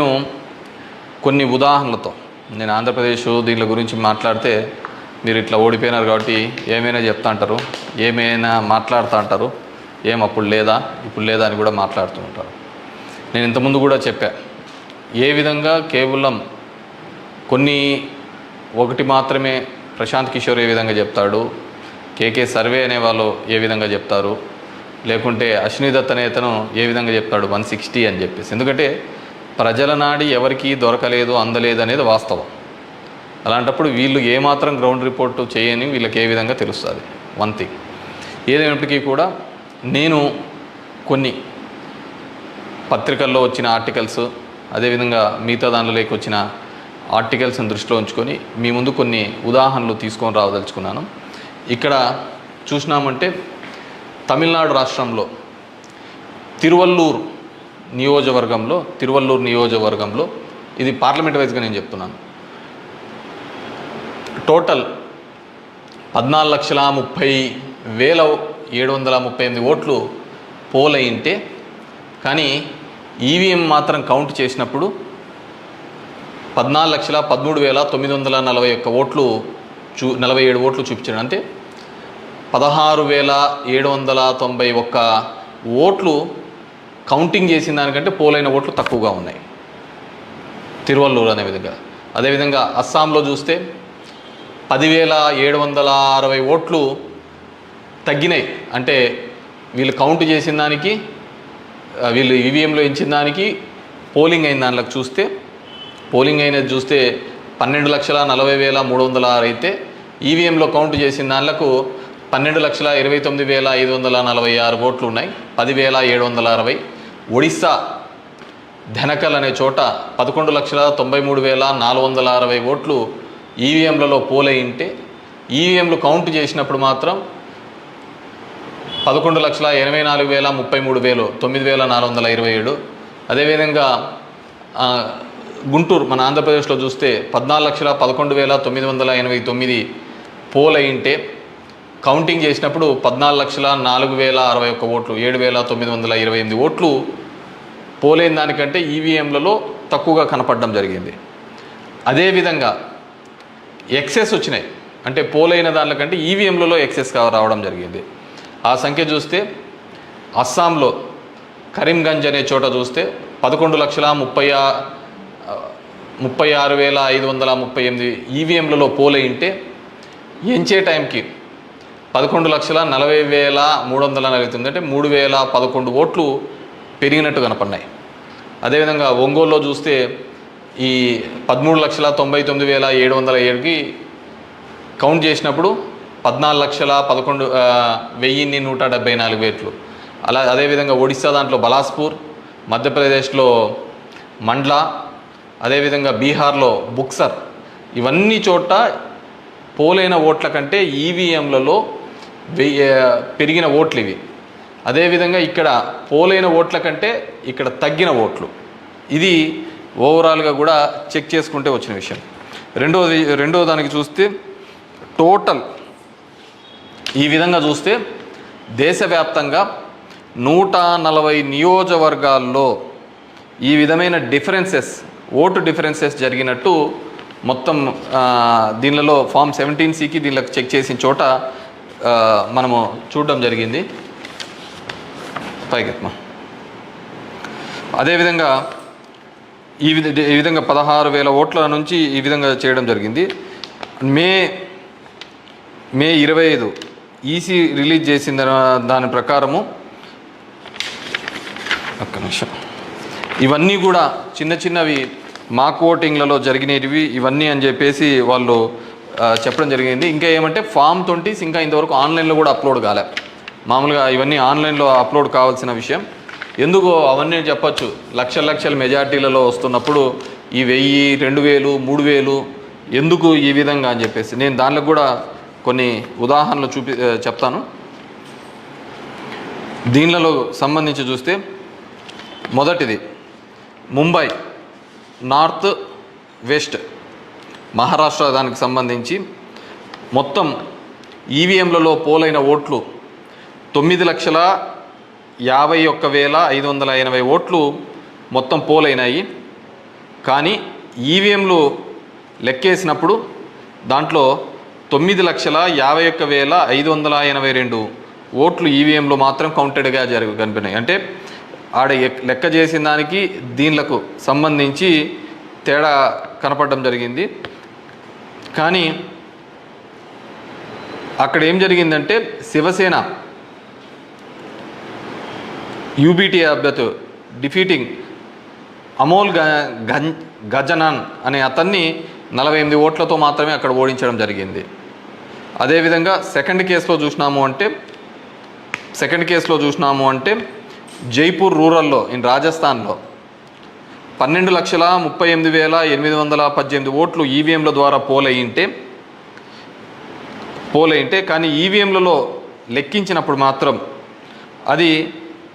నేను కొన్ని ఉదాహరణలతో నేను ఆంధ్రప్రదేశ్ దీని గురించి మాట్లాడితే మీరు ఇట్లా ఓడిపోయినారు కాబట్టి ఏమైనా చెప్తా అంటారు ఏమైనా మాట్లాడుతూ అంటారు ఏం అప్పుడు లేదా ఇప్పుడు లేదా అని కూడా మాట్లాడుతూ ఉంటారు. నేను ఇంతకుముందు కూడా చెప్పా ఏ విధంగా కేవలం కొన్ని ఒకటి మాత్రమే ప్రశాంత్ కిషోర్ ఏ విధంగా చెప్తాడు కేకే సర్వే అనే వాళ్ళు ఏ విధంగా చెప్తారు లేకుంటే అశ్విని దత్ అనే అతను ఏ విధంగా చెప్తాడు వన్ సిక్స్టీ అని చెప్పేసి. ఎందుకంటే ప్రజల నాడి ఎవరికి దొరకలేదు అందలేదు అనేది వాస్తవం. అలాంటప్పుడు వీళ్ళు ఏమాత్రం గ్రౌండ్ రిపోర్ట్ చేయని వీళ్ళకి ఏ విధంగా తెలుస్తుంది? వన్ థింగ్ ఏదైనప్పటికీ కూడా నేను కొన్ని పత్రికల్లో వచ్చిన ఆర్టికల్స్ అదేవిధంగా మిగతా దానిలోకి వచ్చిన ఆర్టికల్స్ని దృష్టిలో ఉంచుకొని మీ ముందు కొన్ని ఉదాహరణలు తీసుకొని రావదలుచుకున్నాను. ఇక్కడ చూసినామంటే తమిళనాడు రాష్ట్రంలో తిరువల్లూరు నియోజకవర్గంలో తిరువల్లూరు నియోజకవర్గంలో ఇది పార్లమెంట్ వైజ్గా నేను చెప్తున్నాను. టోటల్ పద్నాలుగు లక్షల ముప్పై వేల ఏడు వందల ముప్పై ఎనిమిది ఓట్లు పోల్ అయింటే కానీ ఈవీఎం మాత్రం కౌంట్ చేసినప్పుడు పద్నాలుగు లక్షల పదమూడు వేల తొమ్మిది వందల నలభై ఒక్క ఓట్లు చూ నలభై ఏడు ఓట్లు చూపించాడు. అంటే పదహారు వేల ఏడు వందల తొంభై ఒక్క ఓట్లు కౌంటింగ్ చేసిన దానికంటే పోలైన ఓట్లు తక్కువగా ఉన్నాయి. తిరువల్లూరు అనే విధంగా. అదేవిధంగా అస్సాంలో చూస్తే పదివేల ఏడు వందల అరవై ఓట్లు తగ్గినాయి. అంటే వీళ్ళు కౌంట్ చేసిన దానికి వీళ్ళు ఈవీఎంలో ఇచ్చిన దానికి పోలింగ్ అయిన దానిలోకి చూస్తే పోలింగ్ అయినది చూస్తే పన్నెండు లక్షల నలభై వేల మూడు వందల ఆరు అయితే ఈవీఎంలో కౌంట్ చేసిన దానిలకు పన్నెండు లక్షల ఇరవై తొమ్మిది వేల ఐదు వందల నలభై ఆరు ఓట్లు ఉన్నాయి. పదివేల ఏడు వందల అరవై. ఒడిస్సా ధనకల్ అనే చోట పదకొండు లక్షల తొంభై మూడు వేల నాలుగు వందల అరవై ఓట్లు ఈవీఎంలలో పోలయింటే ఈవీఎంలు కౌంట్ చేసినప్పుడు మాత్రం పదకొండు లక్షల ఎనభై నాలుగు వేల ముప్పై మూడు వేలు తొమ్మిది వేల నాలుగు వందల ఇరవై ఏడు. అదేవిధంగా గుంటూరు మన ఆంధ్రప్రదేశ్లో చూస్తే పద్నాలుగు లక్షల పదకొండు వేల తొమ్మిది వందల ఎనభై తొమ్మిది పోలయింటే కౌంటింగ్ చేసినప్పుడు పద్నాలుగు లక్షల నాలుగు వేల అరవై ఒక్క ఓట్లు ఏడు వేల తొమ్మిది వందల ఇరవై ఎనిమిది ఓట్లు పోలైన దానికంటే ఈవీఎంలలో తక్కువగా కనపడడం జరిగింది. అదేవిధంగా ఎక్సెస్ వచ్చినాయి. అంటే పోలైన దానికంటే ఈవీఎంలలో ఎక్సెస్ రావడం జరిగింది. ఆ సంఖ్య చూస్తే అస్సాంలో కరీంగంజ్ అనే చోట చూస్తే పదకొండు లక్షల ముప్పై ముప్పై ఆరు వేల ఐదు వందల ముప్పై ఎనిమిది ఈవీఎంలలో పోలయింటే ఎంచే టైంకి పదకొండు లక్షల నలభై వేల మూడు వందల నలభై తొమ్మిది అంటే మూడు వేల పదకొండు ఓట్లు పెరిగినట్టు కనపడినాయి. అదేవిధంగా ఒంగోలులో చూస్తే ఈ పదమూడు లక్షల తొంభై తొమ్మిది వేల ఏడు వందల ఏడుకి కౌంట్ చేసినప్పుడు పద్నాలుగు లక్షల పదకొండు వెయ్యిన్ని నూట డెబ్బై నాలుగు వేట్లు. అలా అదేవిధంగా ఒడిస్సా దాంట్లో బలాస్పూర్ మధ్యప్రదేశ్లో మండ్లా అదేవిధంగా బీహార్లో బుక్సర్. ఇవన్నీ చోట పోలైన ఓట్ల కంటే ఈవీఎంలలో పెరిగిన ఓట్లు ఇవి. అదేవిధంగా ఇక్కడ పోలైన ఓట్ల కంటే ఇక్కడ తగ్గిన ఓట్లు. ఇది ఓవరాల్గా కూడా చెక్ చేసుకుంటే వచ్చిన విషయం. రెండోది రెండో దానికి చూస్తే టోటల్ ఈ విధంగా చూస్తే దేశవ్యాప్తంగా నూట నలభై నియోజకవర్గాల్లో ఈ విధమైన డిఫరెన్సెస్ ఓటు డిఫరెన్సెస్ జరిగినట్టు మొత్తం దీనిలో ఫామ్ సెవెంటీన్ సికి దీనిలో చెక్ చేసిన చోట మనము చూడడం జరిగింది. పైకెత్మ అదేవిధంగా ఈ విధ ఈ విధంగా పదహారు వేల ఓట్ల నుంచి ఈ విధంగా చేయడం జరిగింది. మే మే ఇరవై ఐదు ఈసీ రిలీజ్ చేసిన దాని ప్రకారము ఒక్క నిమిషం. ఇవన్నీ కూడా చిన్న చిన్నవి మాక్ ఓటింగ్లలో జరిగినవి ఇవన్నీ అని చెప్పేసి వాళ్ళు చెప్పడం జరిగింది. ఇంకా ఏమంటే ఫామ్ తోటి ఇంకా ఇంతవరకు ఆన్లైన్లో కూడా అప్లోడ్ కాలే. మామూలుగా ఇవన్నీ ఆన్లైన్లో అప్లోడ్ కావాల్సిన విషయం. ఎందుకు అవన్నీ చెప్పొచ్చు. లక్షల లక్షల మెజార్టీలలో వస్తున్నప్పుడు ఈ వెయ్యి రెండు వేలు మూడు వేలు ఎందుకు ఈ విధంగా అని చెప్పేసి నేను దానిలో కూడా కొన్ని ఉదాహరణలు చూపి చెప్తాను. దీనిలో సంబంధించి చూస్తే మొదటిది ముంబై నార్త్ వెస్ట్. మహారాష్ట్ర దానికి సంబంధించి మొత్తం ఈవీఎంలలో పోలైన ఓట్లు తొమ్మిది లక్షల యాభై ఒక్క వేల ఐదు వందల ఎనభై ఓట్లు మొత్తం పోలైనాయి. కానీ ఈవీఎంలు లెక్కేసినప్పుడు దాంట్లో తొమ్మిది లక్షల యాభై ఒక్క వేల ఐదు వందల ఎనభై రెండు ఓట్లు ఈవీఎంలో మాత్రం కౌంటెడ్గా జరుగు కనిపినాయి. అంటే ఆడ లెక్క చేసిన దానికి దీనిలకు సంబంధించి తేడా కనపడడం జరిగింది. కానీ అక్కడ ఏం జరిగిందంటే శివసేన యూబీటీ అభ్యర్థు డిఫీటింగ్ అమోల్ గ గజనాన్ అనే అతన్ని నలభై ఎనిమిది ఓట్లతో మాత్రమే అక్కడ ఓడించడం జరిగింది. అదేవిధంగా సెకండ్ కేసులో చూసినాము అంటే సెకండ్ కేసులో చూసినాము అంటే జైపూర్ రూరల్లో ఇన్ రాజస్థాన్లో పన్నెండు లక్షల ముప్పై ఎనిమిది వేల ఎనిమిది వందల పద్దెనిమిది ఓట్లు ఈవీఎంల ద్వారా పోలయ్యింటే పోలయ్యింటే కానీ ఈవీఎంలలో లెక్కించినప్పుడు మాత్రం అది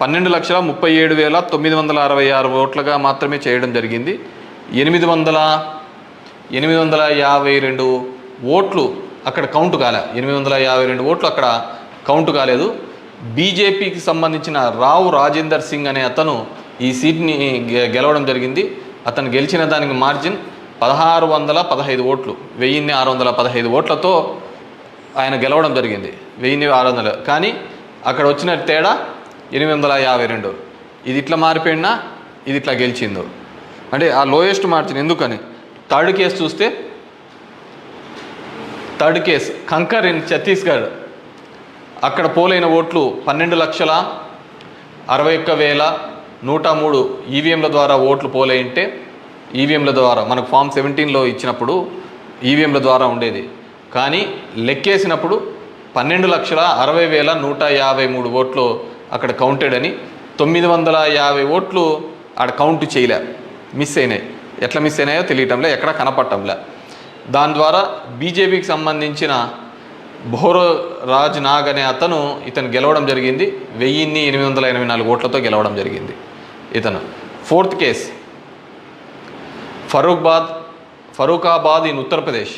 పన్నెండు లక్షల ముప్పై ఏడు వేల తొమ్మిది వందల అరవై ఆరు ఓట్లుగా మాత్రమే చేయడం జరిగింది. ఎనిమిది వందల ఎనిమిది వందల యాభై రెండు ఓట్లు అక్కడ కౌంట్ కాలే. ఎనిమిది వందల యాభై రెండు ఓట్లు అక్కడ కౌంట్ కాలేదు. బీజేపీకి సంబంధించిన రావు రాజేందర్ సింగ్ అనే అతను ఈ సీట్ని గె- గెలవడం జరిగింది. అతను గెలిచిన దానికి మార్జిన్ పదహారు వందల పదహైదు ఓట్లు. వెయ్యిన్ని ఆరు వందల పదహైదు ఓట్లతో ఆయన గెలవడం జరిగింది. వెయ్యిన్ని ఆరు వందలు. కానీ అక్కడ వచ్చిన తేడా ఎనిమిది వందల యాభై రెండు. ఇది ఇట్లా మారిపోయినా ఇది ఇట్లా గెలిచిందో? అంటే ఆ లోయెస్ట్ మార్జిన్ ఎందుకని? థర్డ్ కేసు చూస్తే third case. Kanker in Chhattisgarh. అక్కడ పోలైన ఓట్లు పన్నెండు లక్షల అరవై ఒక్క వేల నూట మూడు ఈవీఎంల ద్వారా ఓట్లు పోలైంటే ఈవీఎంల ద్వారా మనకు ఫామ్ సెవెంటీన్లో ఇచ్చినప్పుడు ఈవీఎంల ద్వారా ఉండేది. కానీ లెక్కేసినప్పుడు పన్నెండు లక్షల అరవై వేల నూట యాభై మూడు ఓట్లు అక్కడ కౌంటెడ్ అని తొమ్మిది వందల యాభై ఓట్లు ఆడ కౌంట్ చేయలే. మిస్ అయినాయి. ఎట్లా మిస్ అయినాయో తెలియటంలే ఎక్కడ కనపడటంలే. దాని ద్వారా బీజేపీకి సంబంధించిన బోరో రాజ్ నాగ్ అనే అతను ఇతను గెలవడం జరిగింది. వెయ్యిన్ని ఎనిమిది వందల ఎనభై నాలుగు ఓట్లతో గెలవడం జరిగింది. ఇతను. Fourth case. Farukbad Farrukhabad in Uttar Pradesh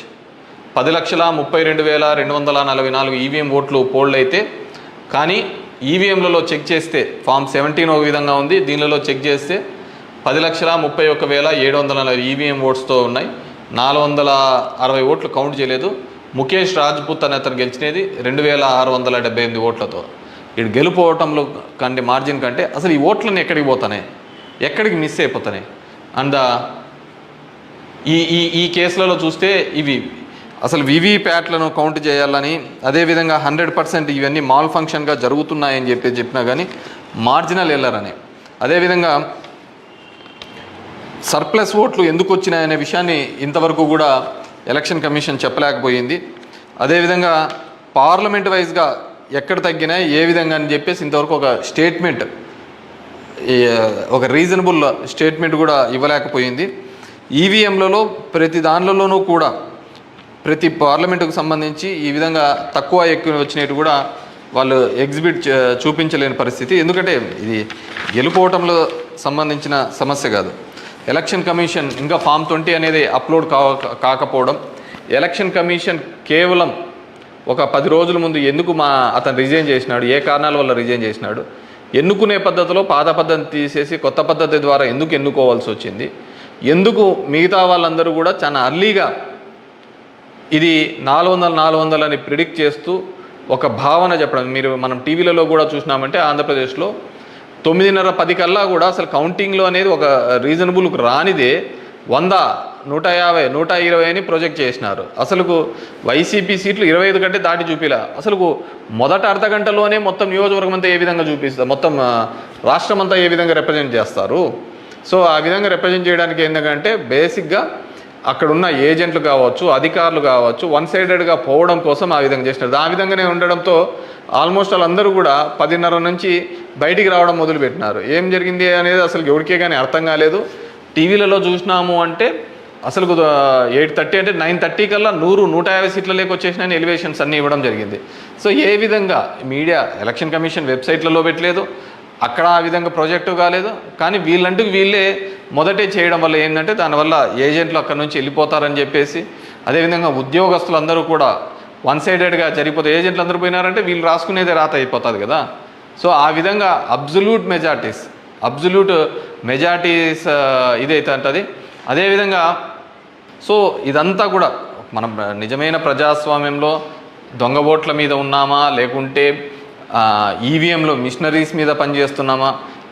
పది లక్షల ముప్పై రెండు వేల రెండు వందల నలభై నాలుగు ఈవీఎం ఓట్లు పోల్డ్ అయితే కానీ ఈవీఎంలలో చెక్ చేస్తే ఫామ్ సెవెంటీన్ ఒక విధంగా ఉంది. దీనిలో చెక్ చేస్తే పది లక్షల ముప్పై ఒక్క వేల ఏడు వందల నలభై ఈవీఎం ఓట్స్తో ఉన్నాయి. నాలుగు వందల అరవై ఓట్లు కౌంట్ చేయలేదు. ముఖేష్ రాజ్పుత్ అనే అతను గెలిచినది రెండు వేల ఆరు వందల డెబ్బై ఎనిమిది ఓట్లతో. ఇటు గెలుపోవటంలో కంటే మార్జిన్ కంటే అసలు ఈ ఓట్లను ఎక్కడికి పోతున్నాయి? ఎక్కడికి మిస్ అయిపోతున్నాయి? అండ్ uh, ఈ ఈ ఈ కేసులలో చూస్తే ఇవి అసలు వివి ప్యాట్లను కౌంట్ చేయాలని అదేవిధంగా హండ్రెడ్ పర్సెంట్ ఇవన్నీ మాల్ ఫంక్షన్గా జరుగుతున్నాయని చెప్పి చెప్పినా కానీ మార్జినల్ వెళ్ళారని. అదేవిధంగా సర్ప్లస్ ఓట్లు ఎందుకు వచ్చినాయనే విషయాన్ని ఇంతవరకు కూడా ఎలక్షన్ కమిషన్ చెప్పలేకపోయింది. అదేవిధంగా పార్లమెంట్ వైజ్గా ఎక్కడ తగ్గినాయి ఏ విధంగా అని చెప్పేసి ఇంతవరకు ఒక స్టేట్మెంట్ ఒక రీజనబుల్ స్టేట్మెంట్ కూడా ఇవ్వలేకపోయింది. ఈవీఎంలలో ప్రతి దానిలోనూ కూడా ప్రతి పార్లమెంటుకు సంబంధించి ఈ విధంగా తక్కువ ఎక్కువ వచ్చినట్టు కూడా వాళ్ళు ఎగ్జిబిట్ చూపించలేని పరిస్థితి. ఎందుకంటే ఇది గెలుపోవటంలో సంబంధించిన సమస్య కాదు. ఎలక్షన్ కమిషన్ ఇంకా ఫామ్ ట్వంటీ అనేది అప్లోడ్ కాకపోవడం ఎలక్షన్ కమిషన్ కేవలం ఒక పది రోజుల ముందు ఎందుకు మా అతను రిజైన్ చేసినాడు? ఏ కారణాల వల్ల రిజైన్ చేసినాడు? ఎన్నుకునే పద్ధతిలో పాత పద్ధతి తీసేసి కొత్త పద్ధతి ద్వారా ఎందుకు ఎన్నుకోవాల్సి వచ్చింది? ఎందుకు మిగతా వాళ్ళందరూ కూడా చాలా అర్లీగా ఇది నాలుగు వందల నాలుగు వందలు అని ప్రిడిక్ట్ చేస్తూ ఒక భావన చెప్పడం. మీరు మనం టీవీలలో కూడా చూసినామంటే ఆంధ్రప్రదేశ్లో తొమ్మిదిన్నర పది కల్లా కూడా అసలు కౌంటింగ్లో అనేది ఒక రీజనబుల్ రానిదే వంద నూట యాభై నూట ఇరవై అని ప్రొజెక్ట్ చేసినారు. అసలుకు వైసీపీ సీట్లు ఇరవై ఐదు కంటే దాటి చూపిలా. అసలుకు మొదట అర్ధ గంటలోనే మొత్తం నియోజకవర్గం అంతా ఏ విధంగా చూపిస్తారు మొత్తం రాష్ట్రం అంతా ఏ విధంగా రిప్రజెంట్ చేస్తారు? సో ఆ విధంగా రిప్రజెంట్ చేయడానికి ఏంటంటే బేసిక్గా అక్కడ ఉన్న ఏజెంట్లు కావచ్చు అధికారులు కావచ్చు వన్ సైడెడ్గా పోవడం కోసం ఆ విధంగా చేసినారు. ఆ విధంగానే ఉండడంతో ఆల్మోస్ట్ వాళ్ళందరూ కూడా పదిన్నర నుంచి బయటికి రావడం మొదలుపెట్టినారు. ఏం జరిగింది అనేది అసలు ఎవరికే కానీ అర్థం కాలేదు. టీవీలలో చూసినాము అంటే అసలు ఎయిట్ థర్టీ అంటే నైన్ థర్టీ కల్లా నూరు నూట యాభై సీట్ల లేక ఎలివేషన్స్ అన్నీ ఇవ్వడం జరిగింది. సో ఏ విధంగా మీడియా ఎలక్షన్ కమిషన్ వెబ్సైట్లలో పెట్టలేదు అక్కడ ఆ విధంగా ప్రాజెక్టు కాలేదు కానీ వీళ్ళంటూ వీళ్ళే మొదటే చేయడం వల్ల ఏంటంటే దానివల్ల ఏజెంట్లు అక్కడ నుంచి వెళ్ళిపోతారని చెప్పేసి అదేవిధంగా ఉద్యోగస్తులందరూ కూడా వన్ సైడెడ్గా జరిగిపోతే ఏజెంట్లు అందరూ పోయినారంటే వీళ్ళు రాసుకునేదే రాత అయిపోతుంది కదా. సో ఆ విధంగా అబ్జల్యూట్ మెజార్టీస్ అబ్జల్యూట్ మెజార్టీస్ ఇదైతే అంటది. అదేవిధంగా సో ఇదంతా కూడా మనం నిజమైన ప్రజాస్వామ్యంలో దొంగ ఓట్ల మీద ఉన్నామా? లేకుంటే ఈవీఎంలో మిషనరీస్ మీద పనిచేస్తున్నామా?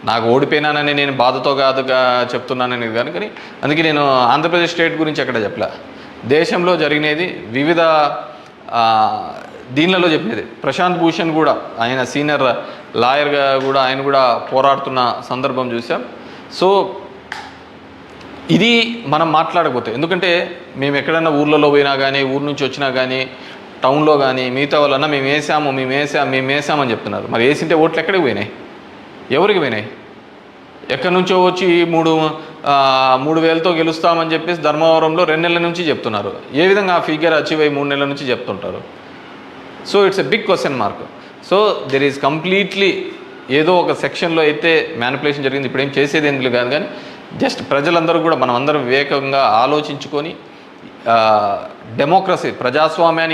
నాకు ఓడిపోయినానని నేను బాధతో కాదుగా చెప్తున్నానని కానీ కానీ అందుకే నేను ఆంధ్రప్రదేశ్ స్టేట్ గురించి ఎక్కడ చెప్పలే. దేశంలో జరిగినది వివిధ దీనిలలో చెప్పేది ప్రశాంత్ భూషణ్ కూడా ఆయన సీనియర్ లాయర్గా కూడా ఆయన కూడా పోరాడుతున్న సందర్భం చూసాం. సో ఇది మనం మాట్లాడకపోతే. ఎందుకంటే మేము ఎక్కడైనా ఊర్లలో పోయినా కానీ ఊరు నుంచి వచ్చినా కానీ టౌన్లో కానీ మిగతా వాళ్ళన్నా మేము వేసాము మేము వేసాము మేము వేసామని చెప్తున్నారు. మరి వేసింటే ఓట్లు ఎక్కడికి పోయినాయి? ఎవరికి పోయినాయి? ఎక్కడి నుంచో వచ్చి మూడు మూడు వేలతో గెలుస్తామని చెప్పేసి ధర్మవరంలో రెండు నెలల నుంచి చెప్తున్నారు. ఏ విధంగా ఆ ఫిగర్ అచీవ్ అయ్యి మూడు నెలల నుంచి చెప్తుంటారు? So it's a big question mark so there is completely ఏదో ఒక సెక్షన్లో అయితే మ్యానిపులేషన్ జరిగింది. ఇప్పుడు ఏం చేసేది ఎందుకు కాదు కానీ జస్ట్ ప్రజలందరూ కూడా మనం అందరం వివేకంగా ఆలోచించుకొని డెమోక్రసీ ప్రజాస్వామ్యాన్ని